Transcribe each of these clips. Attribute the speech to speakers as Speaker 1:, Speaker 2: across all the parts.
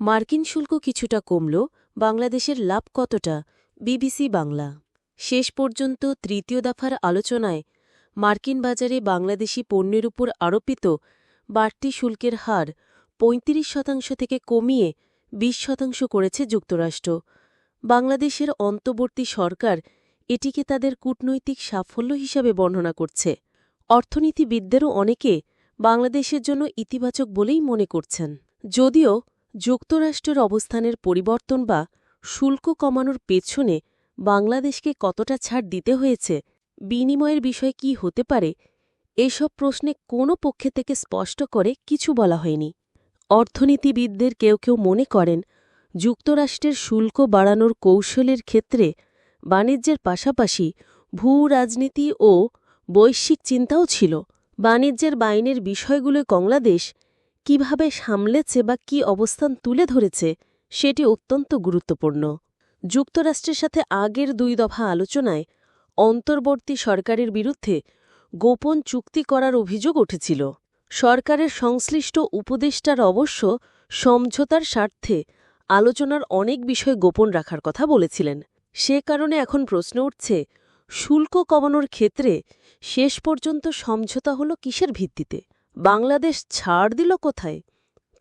Speaker 1: মার্কিন শুল্ক কিছুটা কমল, বাংলাদেশের লাভ কতটা? বিবিসি বাংলা। শেষ পর্যন্ত তৃতীয় দফার আলোচনায় মার্কিন বাজারে বাংলাদেশি পণ্যের উপর আরোপিত বাড়তি শুল্কের হার ৩৫ শতাংশ থেকে কমিয়ে ২০ শতাংশ করেছে যুক্তরাষ্ট্র। বাংলাদেশের অন্তর্বর্তী সরকার এটিকে তাদের কূটনৈতিক সাফল্য হিসাবে বর্ণনা করছে। অর্থনীতিবিদদেরও অনেকে বাংলাদেশের জন্য ইতিবাচক বলেই মনে করছেন। যদিও যুক্তরাষ্ট্রের অবস্থানের পরিবর্তন বা শুল্ক কমানোর পেছনে বাংলাদেশকে কতটা ছাড় দিতে হয়েছে, বিনিময়ের বিষয় কি হতে পারে, এসব প্রশ্নে কোনো পক্ষে থেকে স্পষ্ট করে কিছু বলা হয়নি। অর্থনীতিবিদদের কেউ কেউ মনে করেন, যুক্তরাষ্ট্রের শুল্ক বাড়ানোর কৌশলের ক্ষেত্রে বাণিজ্যের পাশাপাশি ভূ রাজনীতি ও বৈশ্বিক চিন্তাও ছিল। বাণিজ্যের বাইনের বিষয়গুলো বাংলাদেশ কীভাবে সামলেছে বা কি অবস্থান তুলে ধরেছে, সেটি অত্যন্ত গুরুত্বপূর্ণ। যুক্তরাষ্ট্রের সাথে আগের দুই দফা আলোচনায় অন্তর্বর্তী সরকারের বিরুদ্ধে গোপন চুক্তি করার অভিযোগ উঠেছিল। সরকারের সংশ্লিষ্ট উপদেষ্টার অবশ্য সমঝোতার স্বার্থে আলোচনার অনেক বিষয় গোপন রাখার কথা বলেছিলেন। সে কারণে এখন প্রশ্ন উঠছে, শুল্ক কমানোর ক্ষেত্রে শেষ পর্যন্ত সমঝোতা হল কিসের ভিত্তিতে? বাংলাদেশ ছাড় দিল কোথায়?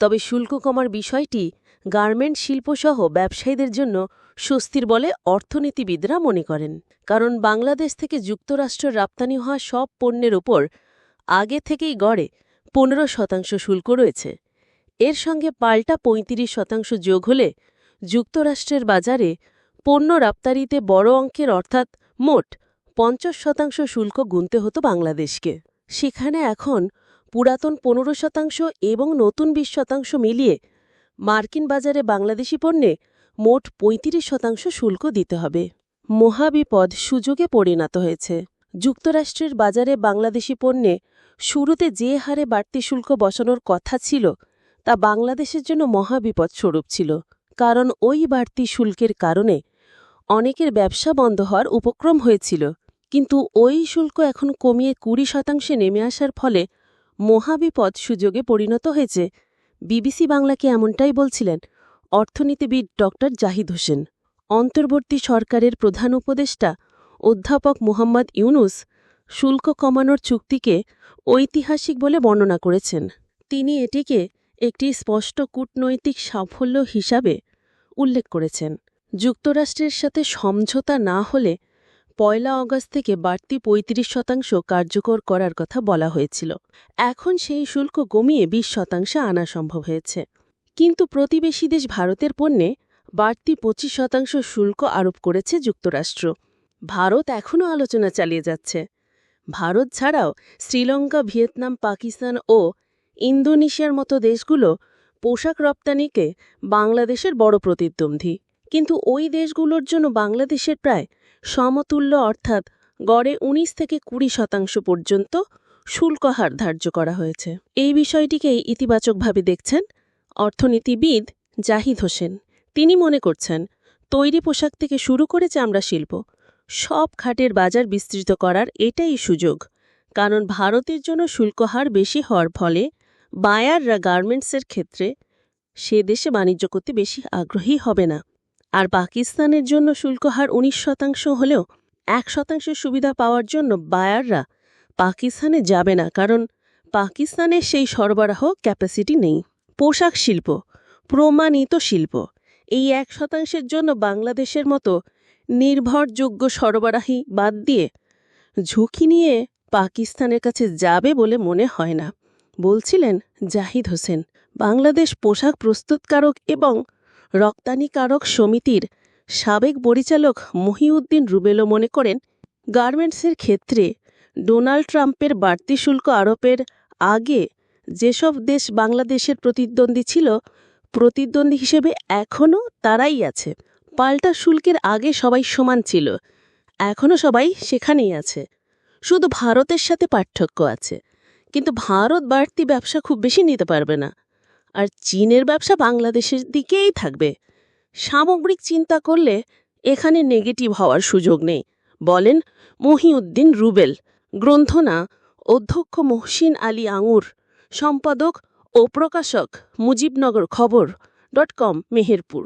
Speaker 1: তবে শুল্ক কমার বিষয়টি গার্মেন্ট শিল্পসহ ব্যবসায়ীদের জন্য স্বস্তির বলে অর্থনীতিবিদরা মনে করেন। কারণ বাংলাদেশ থেকে যুক্তরাষ্ট্র রপ্তানি হওয়া সব পণ্যের ওপর আগে থেকেই গড়ে পনেরো শতাংশ শুল্ক রয়েছে। এর সঙ্গে পাল্টা ৩৫ শতাংশ যোগ হলে যুক্তরাষ্ট্রের বাজারে পণ্য রপ্তানিতে বড় অঙ্কের অর্থাৎ মোট পঞ্চাশ শতাংশ শুল্ক গুনতে হতো বাংলাদেশকে। সেখানে এখন পুরাতন পনেরো শতাংশ এবং নতুন বিশ শতাংশ মিলিয়ে মার্কিন বাজারে বাংলাদেশি পণ্যে মোট ৩৫ শতাংশ শুল্ক দিতে হবে। মহাবিপদ সুযোগে পরিণত হয়েছে। যুক্তরাষ্ট্রের বাজারে বাংলাদেশি পণ্যে শুরুতে যে হারে বাড়তি শুল্ক বসানোর কথা ছিল, তা বাংলাদেশের জন্য মহাবিপদ স্বরূপ ছিল, কারণ ওই বাড়তি শুল্কের কারণে অনেকের ব্যবসা বন্ধ হওয়ার উপক্রম হয়েছিল। কিন্তু ওই শুল্ক এখন কমিয়ে কুড়ি শতাংশে নেমে আসার ফলে মহাবিপদ সুযোগে পরিণত হয়েছে। বিবিসি বাংলাকে এমনটাই বলছিলেন, অর্থনীতিবিদ ড. জাহিদ হোসেন, অন্তর্বর্তী সরকারের প্রধান উপদেষ্টা অধ্যাপক মোহাম্মদ ইউনুস শুল্ক কমানোর চুক্তিকে ঐতিহাসিক বলে বর্ণনা করেছেন। তিনি এটিকে একটি স্পষ্ট কূটনৈতিক সাফল্য হিসাবে উল্লেখ করেছেন। যুক্তরাষ্ট্রের সাথে সমঝোতা না হলে পয়লা অগস্ট থেকে বাড়তি ৩৫ শতাংশ কার্যকর করার কথা বলা হয়েছিল। এখন সেই শুল্ক কমিয়ে ২০ শতাংশে আনা সম্ভব হয়েছে। কিন্তু প্রতিবেশী দেশ ভারতের পণ্যে বাড়তি ২৫ শতাংশ শুল্ক আরোপ করেছে যুক্তরাষ্ট্র। ভারত এখনও আলোচনা চালিয়ে যাচ্ছে। ভারত ছাড়াও শ্রীলঙ্কা, ভিয়েতনাম, পাকিস্তান ও ইন্দোনেশিয়ার মতো দেশগুলো পোশাক রপ্তানিকে বাংলাদেশের বড় প্রতিদ্বন্দ্বী। কিন্তু ওই দেশগুলোর জন্য বাংলাদেশের প্রায় সমতুল্য অর্থাৎ গড়ে ১৯ থেকে কুড়ি শতাংশ পর্যন্ত শুল্ক হার ধার্য করা হয়েছে। এই বিষয়টিকেই ইতিবাচকভাবে দেখছেন অর্থনীতিবিদ জাহিদ হোসেন। তিনি মনে করছেন, তৈরি পোশাক থেকে শুরু করে চামড়া শিল্প, সব খাটের বাজার বিস্তৃত করার এটাই সুযোগ। কারণ ভারতের জন্য শুল্ক হার বেশি হওয়ার ফলে বায়াররা গার্মেন্টসের ক্ষেত্রে সে দেশে বাণিজ্য করতে বেশি আগ্রহী হবে না। আর পাকিস্তানের জন্য শুল্ক হার উনিশ শতাংশ হলেও এক শতাংশের সুবিধা পাওয়ার জন্য বায়াররা পাকিস্তানে যাবে না, কারণ পাকিস্তানের সেই সরবরাহ ক্যাপাসিটি নেই। পোশাক শিল্প, প্রমাণিত শিল্প, এই এক শতাংশের জন্য বাংলাদেশের মতো নির্ভরযোগ্য সরবরাহী বাদ দিয়ে ঝুঁকি নিয়ে পাকিস্তানের কাছে যাবে বলে মনে হয় না, বলছিলেন জাহিদ হোসেন, বাংলাদেশ পোশাক প্রস্তুতকারক এবং রপ্তানিকারক সমিতির সাবেক পরিচালক মহিউদ্দিন রুবেলও মনে করেন, গার্মেন্টসের ক্ষেত্রে ডোনাল্ড ট্রাম্পের বাড়তি শুল্ক আরোপের আগে যেসব দেশ বাংলাদেশের প্রতিদ্বন্দ্বী ছিল, প্রতিদ্বন্দ্বী হিসেবে এখনও তারাই আছে। পাল্টা শুল্কের আগে সবাই সমান ছিল, এখনও সবাই সেখানেই আছে। শুধু ভারতের সাথে পার্থক্য আছে, কিন্তু ভারত বাড়তি ব্যবসা খুব বেশি নিতে পারবে না। আর চীনের ব্যবসা বাংলাদেশের দিকেই থাকবে। সামগ্রিক চিন্তা করলে এখানে নেগেটিভ হওয়ার সুযোগ নেই। বলেন মহিউদ্দিন রুবেল, গ্রন্থনা, অধ্যক্ষ মহসিন আলী আঙুর, সম্পাদক ও প্রকাশক মুজিবনগর খবর ডট কম, মেহেরপুর।